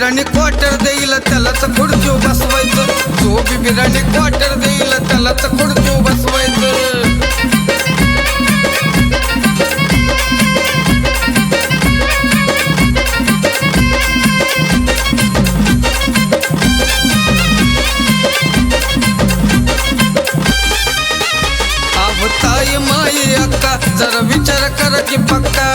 Biryani quarter देईल त्यालाच खुर्चीव बसवायचं. जो बी बिर्याणी क्वार्टर देईल त्यालाच खुर्चीव बसवायचं. ताई माई अक्का जरा विचार कर की पक्का.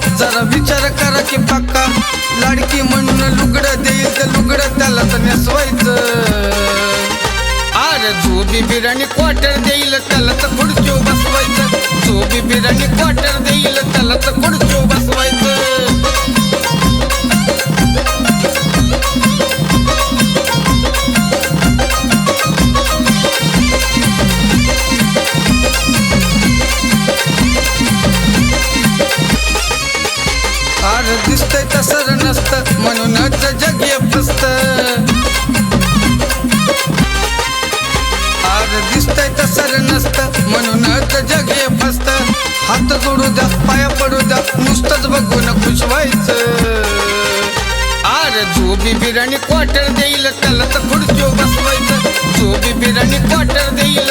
जरा विचार करा की पक्का. लाडकी म्हणून लुगड देईल तर लुगड त्याला तर नेसवायचं. अरे झोबी बिर्याणी क्वार्टर देईल त्याला तर खुर्चीव बसवायचं. झोबी बिर्याणी क्वार्टर देईल त्याला तर खुर्चीव अरे दिसतंय तसं नसतं. म्हणूनच जग हे फसत अरे दिसतंय तसं नसतं. म्हणूनच जग हे फसत हात जोडू द्या पाया पडू द्या नुसतंच बघून खुश व्हायचं. आर जो बी बिर्याणी क्वार्टर देईल त्याला तर खुर्चीव बसवायचं. जो बी बिर्याणी क्वार्टर देईल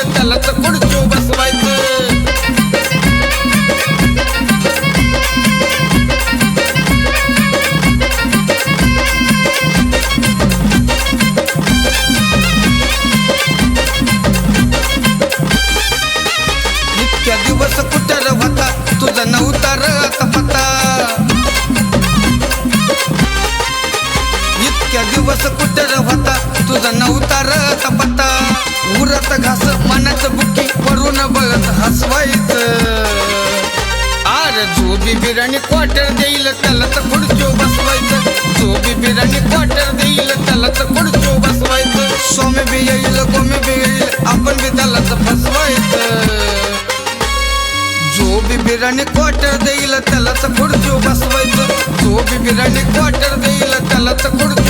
तुझा नव्हता र पत्ता. उरत घास मनाचं बुकी वरून बघत हसवायचं. अरे जो बी बिर्याणी क्वार्टर देईल त्याला तर खुडचो बसवायचं. जो बी बिर्याणी क्वार्टर देईल त्याला तर खुडचो बसवायचं. सोमे बी येईल कोमी बी येईल आपण बी त्याला तर फसवायचं. जो बी बिर्याणी क्वार्टर देईल त्याला तर खुडचो बसवायचं. जो बी बिर्याणी क्वार्टर देईल त्याला तर खुडचो